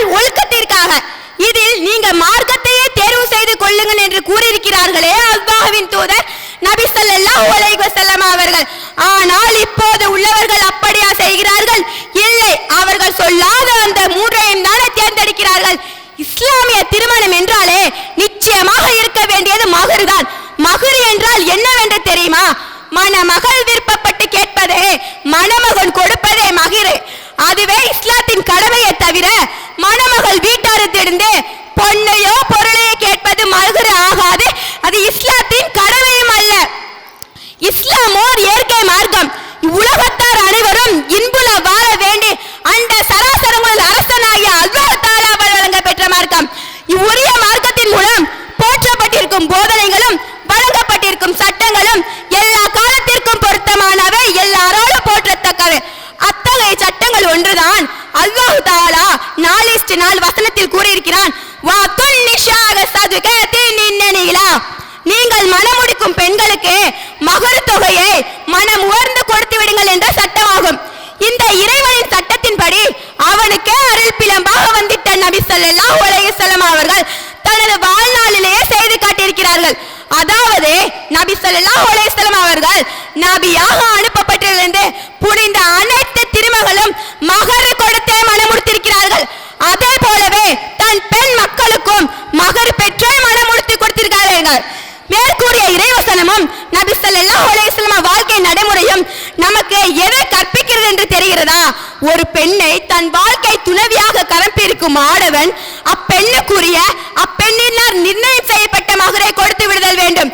ஆனால் ஒழுக்கத்திற்காக. இதில் நீங்க மார்க்கத்தையே தேர்வு செய்து கொள்ளுங்கள் என்று கூறியிருக்கிறார்களே அல்லாஹ்வின் தூதர் நபி ஸல்லல்லாஹு அலைஹி வஸல்லம் அவர்கள். ஆனால் இப்போது உள்ளவர்கள் அப்படியா செய்கிறார்கள்? இல்லை அவர்கள் சொல்லாத அந்த மூன்றையும் தானே தேர்ந்தெடுக்கிறார்கள். இஸ்லாமிய திருமணம் என்றாலே நிச்சயமாக இருக்க வேண்டியது மகர் தான். மகர் என்றால் என்னவென்று தெரியுமா? மணமகள் விருப்பப்பட்டு கேட்பதே மணமகன் கொடுப்பதே இஸ்லாம் ஓர் இயற்கை மார்க்கம். உலகத்தார் அனைவரும் இன்புல வாழ வேண்டி அந்த சராசரங்களில் அரசனாகிய அல்லாஹ் தாலாவால் வழங்கப்பெற்ற மார்க்கம். இவ்வுரிய மார்க்கத்தின் மூலம் போற்றப்பட்டிருக்கும் போதனைகளும் வழங்கப்பட்டிருக்கும் சட்டங்களும் எல்லா காலத்திற்கும் பொருத்தமானவை எல்லாராலும் போற்றத்தக்கவை. அத்தகைய சட்டங்கள் ஒன்றுதான் அல்லாஹ் தாலா நாலிஸ்ட் நாள் வசனத்தில் கூறியிருக்கிறான். வா துன் நிஷாக சதுக நபி ஸல்லல்லாஹு அலைஹி வஸல்லம் அவர்கள் தனது வாழ்நாளிலேயே செய்து காட்டியிருக்கிறார்கள். அதாவது நபி ஸல்லல்லாஹு உலகம் அவர்கள் நபியாக அனுப்பப்பட்டிருந்து புனிந்த அனைத்து திருமகளும் மகர் கொடுத்தே மனமுடுத்திருக்கிறார்கள். அதே போலவே தன் பெண் மக்களுக்கும் மகர் பெற்றே மனமுடுத்தி கொடுத்திருக்கிறார்கள் மேற்கூறிய இறைவசனமும் நபி ஸல்லல்லாஹு உலகம் வாழ்க்கை நடைமுறையும் நமக்கு எதை கற்பிக்கிறது என்று தெரிகிறதா? ஒரு பெண்ணை தன் வாழ்க்கை இருக்கும் ஆடவன். அப்பெண்ணுக்குரிய அப்பெண்ணினால் நிர்ணயம் செய்யப்பட்ட மகரை கொடுத்து விடுதல் வேண்டும்.